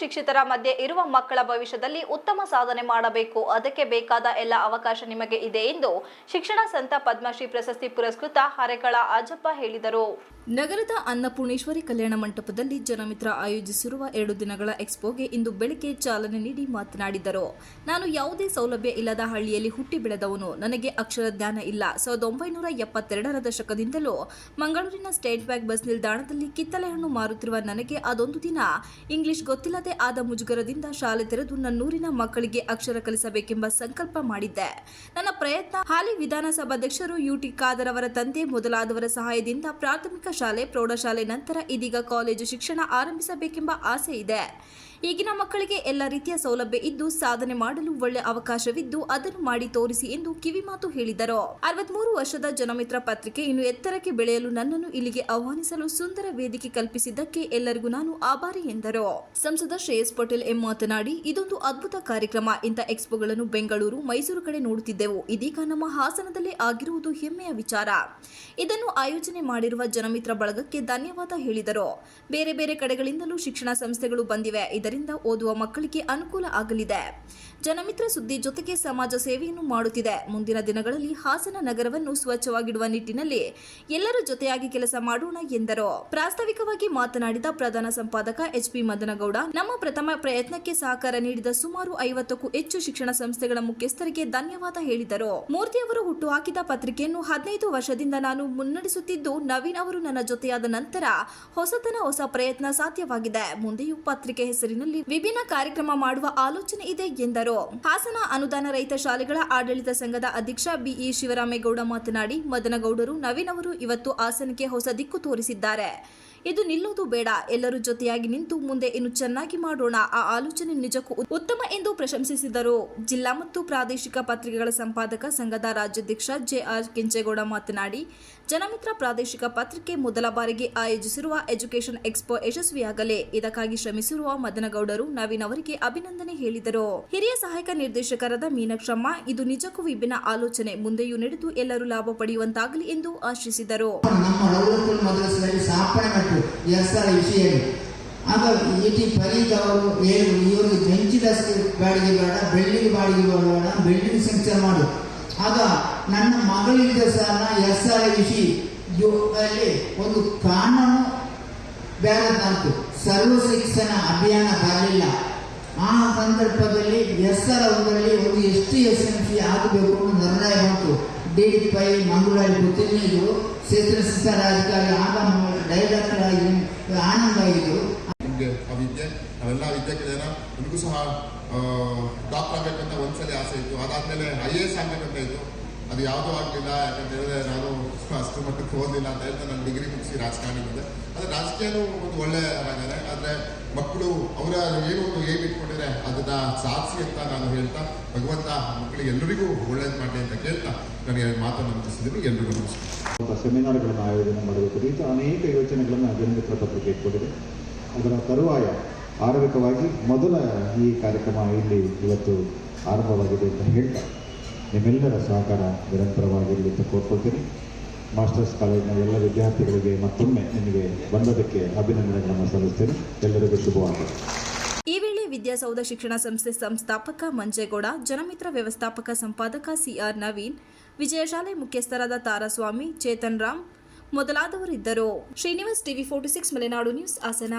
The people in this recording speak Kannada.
ಶಿಕ್ಷಿತರ ಮಧ್ಯೆ ಇರುವ ಮಕ್ಕಳ ಭವಿಷ್ಯದಲ್ಲಿ ಉತ್ತಮ ಸಾಧನೆ ಮಾಡಬೇಕು. ಅದಕ್ಕೆ ಬೇಕಾದ ಎಲ್ಲ ಅವಕಾಶ ನಿಮಗೆ ಇದೆ ಎಂದು ಶಿಕ್ಷಣ ಸಂತ ಪದ್ಮಶ್ರೀ ಪ್ರಶಸ್ತಿ ಪುರಸ್ಕೃತ ಹರೆಕಳ ಆಜಪ್ಪ ಹೇಳಿದರು. ನಗರದ ಅನ್ನಪೂರ್ಣೇಶ್ವರಿ ಕಲ್ಯಾಣ ಮಂಟಪದಲ್ಲಿ ಜನಮಿತ್ರ ಆಯೋಜಿಸಿರುವ ಎರಡು ದಿನಗಳ ಎಕ್ಸ್ಪೋಗೆ ಇಂದು ಬೆಳಗ್ಗೆ ಚಾಲನೆ ನೀಡಿ ಮಾತನಾಡಿದರು. ನಾನು ಯಾವುದೇ ಸೌಲಭ್ಯ ಇಲ್ಲದ ಹಳ್ಳಿಯಲ್ಲಿ ಹುಟ್ಟಿ ಬೆಳೆದವನು. ನನಗೆ ಅಕ್ಷರ ಜ್ಞಾನ ಇಲ್ಲ. ಸಾವಿರದ ಒಂಬೈನೂರ ಎಪ್ಪತ್ತೆರಡರ ದಶಕದಿಂದಲೂ ಮಂಗಳೂರಿನ ಸ್ಟೇಟ್ ಬ್ಯಾಂಕ್ ಬಸ್ ನಿಲ್ದಾಣದಲ್ಲಿ ಕಿತ್ತಲೆ ಹಣ್ಣು ಮಾರುತ್ತಿರುವ ನನಗೆ ಅದೊಂದು ದಿನ. ಇಂಗ್ಲಿಷ್ ಗೊತ್ತಿಲ್ಲದೆ ಆದ ಮುಜುಗರದಿಂದ ಶಾಲೆ ತೆರೆದು ನನ್ನೂರಿನ ಮಕ್ಕಳಿಗೆ ಅಕ್ಷರ ಕಲಿಸಬೇಕೆಂಬ ಸಂಕಲ್ಪ ಮಾಡಿದ್ದೆ. ನನ್ನ ಪ್ರಯತ್ನ, ಹಾಲಿ ವಿಧಾನಸಭಾಧ್ಯಕ್ಷರು ಯುಟಿ ಖಾದರ್ ಅವರ ತಂದೆ ಮೊದಲಾದವರ ಸಹಾಯದಿಂದ ಪ್ರಾಥಮಿಕ ಶಾಲೆ, ಪ್ರೌಢಶಾಲೆ ನಂತರ ಇದೀಗ ಕಾಲೇಜು ಶಿಕ್ಷಣ ಆರಂಭಿಸಬೇಕೆಂಬ ಆಸೆ ಇದೆ. ಈಗಿನ ಮಕ್ಕಳಿಗೆ ಎಲ್ಲ ರೀತಿಯ ಸೌಲಭ್ಯ ಇದ್ದು ಸಾಧನೆ ಮಾಡಲು ಒಳ್ಳೆ ಅವಕಾಶವಿದ್ದು ಅದನ್ನು ಮಾಡಿ ತೋರಿಸಿ ಎಂದು ಕಿವಿಮಾತು ಹೇಳಿದರು. ಅರವತ್ಮೂರು ವರ್ಷದ ಜನಮಿತ್ರ ಪತ್ರಿಕೆ ಇನ್ನು ಎತ್ತರಕ್ಕೆ ಬೆಳೆಯಲು ನನ್ನನ್ನು ಇಲ್ಲಿಗೆ ಆಹ್ವಾನಿಸಲು ಸುಂದರ ವೇದಿಕೆ ಕಲ್ಪಿಸಿದ್ದಕ್ಕೆ ಎಲ್ಲರಿಗೂ ನಾನು ಆಭಾರಿ ಎಂದರು. ಸಂಸದ ಶ್ರೇಯಸ್ ಪಟೇಲ್ ಎಂ ಮಾತನಾಡಿ, ಇದೊಂದು ಅದ್ಭುತ ಕಾರ್ಯಕ್ರಮ. ಇಂಥ ಎಕ್ಸ್ಪೋಗಳನ್ನು ಬೆಂಗಳೂರು, ಮೈಸೂರು ಕಡೆ ನೋಡುತ್ತಿದ್ದೆವು. ಇದೀಗ ನಮ್ಮ ಹಾಸನದಲ್ಲೇ ಆಗಿರುವುದು ಹೆಮ್ಮೆಯ ವಿಚಾರ. ಇದನ್ನು ಆಯೋಜನೆ ಮಾಡಿರುವ ಜನಮಿತ್ರ ಬಳಗಕ್ಕೆ ಧನ್ಯವಾದ ಹೇಳಿದರು. ಬೇರೆ ಬೇರೆ ಕಡೆಗಳಿಂದಲೂ ಶಿಕ್ಷಣ ಸಂಸ್ಥೆಗಳು ಬಂದಿವೆ. ಇದರಿಂದ ಓದುವ ಮಕ್ಕಳಿಗೆ ಅನುಕೂಲ ಆಗಲಿದೆ. ಜನಮಿತ್ರ ಸುದ್ದಿ ಜೊತೆಗೆ ಸಮಾಜ ಸೇವೆಯನ್ನು ಮಾಡುತ್ತಿದೆ. ಮುಂದಿನ ದಿನಗಳಲ್ಲಿ ಹಾಸನ ನಗರವನ್ನು ಸ್ವಚ್ಛವಾಗಿಡುವ ನಿಟ್ಟಿನಲ್ಲಿ ಎಲ್ಲರ ಜೊತೆಯಾಗಿ ಕೆಲಸ ಮಾಡೋಣ ಎಂದರು. ಪ್ರಾಸ್ತಾವಿಕವಾಗಿ ಮಾತನಾಡಿದ ಪ್ರಧಾನ ಸಂಪಾದಕ ಎಚ್ ಪಿ ಮದನಗೌಡ, ನಮ್ಮ ಪ್ರಥಮ ಪ್ರಯತ್ನಕ್ಕೆ ಸಹಕಾರ ನೀಡಿದ ಸುಮಾರು ಐವತ್ತಕ್ಕೂ ಹೆಚ್ಚು ಶಿಕ್ಷಣ ಸಂಸ್ಥೆಗಳ ಮುಖ್ಯಸ್ಥರಿಗೆ ಧನ್ಯವಾದ ಹೇಳಿದರು. ಮೂರ್ತಿ ಅವರು ಹುಟ್ಟುಹಾಕಿದ ಪತ್ರಿಕೆಯನ್ನು ಹದಿನೈದು ವರ್ಷದಿಂದ ನಾನು ಮುನ್ನಡೆಸುತ್ತಿದ್ದು, ನವೀನ್ ಅವರು ನನ್ನ ಜೊತೆಯಾದ ನಂತರ ಹೊಸತನ ಹೊಸ ಪ್ರಯತ್ನ ಸಾಧ್ಯವಾಗಿದೆ. ಮುಂದೆಯೂ ಪತ್ರಿಕೆ ಹೆಸರಿನಲ್ಲಿ ವಿಭಿನ್ನ ಕಾರ್ಯಕ್ರಮ ಮಾಡುವ ಆಲೋಚನೆ ಇದೆ ಎಂದರು. ಹಾಸನ ಅನುದಾನ ರೈತ ಶಾಲೆಗಳ ಆಡಳಿತ ಸಂಘದ ಅಧ್ಯಕ್ಷ ಬಿಇ ಶಿವರಾಮೇಗೌಡ ಮಾತನಾಡಿ, ಮದನಗೌಡರು ನವೀನ್ ಅವರು ಇವತ್ತು ಹಾಸನಕ್ಕೆ ಹೊಸ ದಿಕ್ಕು ತೋರಿಸಿದ್ದಾರೆ. ಇದು ನಿಲ್ಲುವುದು ಬೇಡ, ಎಲ್ಲರೂ ಜೊತೆಯಾಗಿ ನಿಂತು ಮುಂದೆ ಇನ್ನು ಚೆನ್ನಾಗಿ ಮಾಡೋಣ, ಆ ಆಲೋಚನೆ ನಿಜಕ್ಕೂ ಉತ್ತಮ ಎಂದು ಪ್ರಶಂಸಿಸಿದರು. ಜಿಲ್ಲಾ ಮತ್ತು ಪ್ರಾದೇಶಿಕ ಪತ್ರಿಕೆಗಳ ಸಂಪಾದಕ ಸಂಘದ ರಾಜ್ಯಾಧ್ಯಕ್ಷ ಜೆಆರ್ ಕೆಂಚೇಗೌಡ ಮಾತನಾಡಿ ಜನಮಿತ್ರ ಪ್ರಾದೇಶಿಕ ಪತ್ರಿಕೆ ಮೊದಲ ಬಾರಿಗೆ ಆಯೋಜಿಸಿರುವ ಎಜುಕೇಷನ್ ಎಕ್ಸ್ಪೋ ಯಶಸ್ವಿಯಾಗಲೇ. ಇದಕ್ಕಾಗಿ ಶ್ರಮಿಸಿರುವ ಮದನಗೌಡರು ನವೀನ್ ಅವರಿಗೆ ಅಭಿನಂದನೆ ಹೇಳಿದರು. ಹಿರಿಯ ಸಹಾಯಕ ನಿರ್ದೇಶಕರಾದ ಮೀನಾಕ್ಷಮ್ಮ, ಇದು ನಿಜಕ್ಕೂ ವಿಭಿನ್ನ ಆಲೋಚನೆ. ಮುಂದೆಯೂ ನಡೆದು ಎಲ್ಲರೂ ಲಾಭ ಪಡೆಯುವಂತಾಗಲಿ ಎಂದು ಆಶಿಸಿದರು. ಆಗ ಇಟಿ ಫರೀದ್ ಅವರು ಬೆಂಚಿದ ಬಾಡಿಗೆ ಬೇಡ ಬೆಳ್ಳಿಗೆ ಬಾಡಿಗೆ ಬೇಡ ಆಗ ನನ್ನ ಮಗಳಿಂದ ಸಹ ಎಸ್ ಐ ಅಲ್ಲಿ ಒಂದು ಕಾನೂನು ಬೇರೆ ತಂತು ಸರ್ವ ಶಿಕ್ಷಣ ಅಭಿಯಾನ ಬರಲಿಲ್ಲ. ಆ ಸಂದರ್ಭದಲ್ಲಿ ಎಸ್ ಆರ್ ಒಂದರಲ್ಲಿ ಒಂದು S T S M C ಆಗಬೇಕು ನಿರ್ಣಯ ಬಂತು. ಡಿ ಡಿ ಪೈ ಮಂಗಳೂರಲ್ಲಿ ಗೊತ್ತಿರಲಿದ್ದು ಕ್ಷೇತ್ರ ಶಿಕ್ಷಣ ಅಧಿಕಾರಿ ಆಗ ಡೈರೆಕ್ಟರ್ ಆಗಿ ಆನಂದ ಆಗಿದ್ದು ಆ ವಿದ್ಯೆ ನಾವೆಲ್ಲ ವಿದ್ಯಾರ್ಥಿ ಜನ ನನಗೂ ಸಹ ಡಾಕ್ಟರ್ ಆಗಬೇಕಂತ ಒಂದ್ಸಲಿ ಆಸೆ ಇತ್ತು. ಅದಾದ್ಮೇಲೆ ಐ ಎ ಎಸ್ ಆಗಬೇಕಂತ ಇತ್ತು. ಅದು ಯಾವುದೂ ಆಗಲಿಲ್ಲ ಯಾಕಂತೇಳಿದ್ರೆ ನಾನು ಅಷ್ಟು ಮಟ್ಟಕ್ಕೆ ಓದಲಿಲ್ಲ ಅಂತ ಹೇಳ್ತಾ ನಾನು ಡಿಗ್ರಿ ಮುಗಿಸಿ ರಾಜಕಾರಣಿ ಬಂದೆ. ಆದರೆ ರಾಜಕೀಯನೂ ಒಂದು ಒಳ್ಳೆ ರಂಗನೇ ಆದರೆ ಮಕ್ಕಳು, ಅವರ ಏನು ಒಂದು ಏಮ್ ಇಟ್ಕೊಂಡಿದ್ರೆ ಅದನ್ನ ಸಾಧಿಸಿ ಅಂತ ನಾನು ಹೇಳ್ತಾ, ಭಗವಂತ ಮಕ್ಕಳಿಗೆ ಎಲ್ಲರಿಗೂ ಒಳ್ಳೇದು ಮಾಡಿ ಅಂತ ಕೇಳ್ತಾ ನನಗೆ ಮಾತನ್ನು ಮುಗಿಸಿದ್ರು ಎಲ್ಲರಿಗೂ ನಮಸ್ಕಾರ. ಸೆಮಿನಾರ್ಗಳನ್ನು ಆಯೋಜನೆ ಮಾಡಬೇಕು ರೀತಿ ಅನೇಕ ಯೋಜನೆಗಳನ್ನು ಜನಮಿತ್ರ ಪತ್ರಿಕೆ ಇಟ್ಕೊಂಡಿದೆ. ಅದರ ತರುವಾಯ ಆರಂಭಿಕವಾಗಿ ಮೊದಲ ಈ ಕಾರ್ಯಕ್ರಮ ಇಲ್ಲಿ ಇವತ್ತು ಆರಂಭವಾಗಿದೆ ಅಂತ ಹೇಳ್ತಾ ನಿಮ್ಮೆಲ್ಲರ ಸಹಕಾರ ನಿರಂತರವಾಗಿರಲಿ ಅಂತ ಕೋರ್ಕೊಳ್ತೀನಿ ಮಾಸ್ಟರ್ಸ್ ಕಾಲೇಜಿನ ಎಲ್ಲ ವಿದ್ಯಾರ್ಥಿಗಳಿಗೆ ಮತ್ತೊಮ್ಮೆ ನಿಮಗೆ ಬಂದದಕ್ಕೆ ಅಭಿನಂದನೆಗಳನ್ನು ಸಲ್ಲಿಸ್ತೇನೆ. ಎಲ್ಲರಿಗೂ ಶುಭವಾಗಲಿ. ಈ ವೇಳೆ ವಿದ್ಯಾಸೌಧ ಶಿಕ್ಷಣ ಸಂಸ್ಥೆ ಸಂಸ್ಥಾಪಕ ಮಂಜೇಗೌಡ, ಜನಮಿತ್ರ ವ್ಯವಸ್ಥಾಪಕ ಸಂಪಾದಕ ಸಿಆರ್ ನವೀನ್ ವಿಜಯಶಾಲೆ ಮುಖ್ಯಸ್ಥರಾದ Taraswamy, Chetan Ram ಮೊದಲಾದವರಿದ್ದರು. Srinivas TV forty six, Malenadu news, Hassan.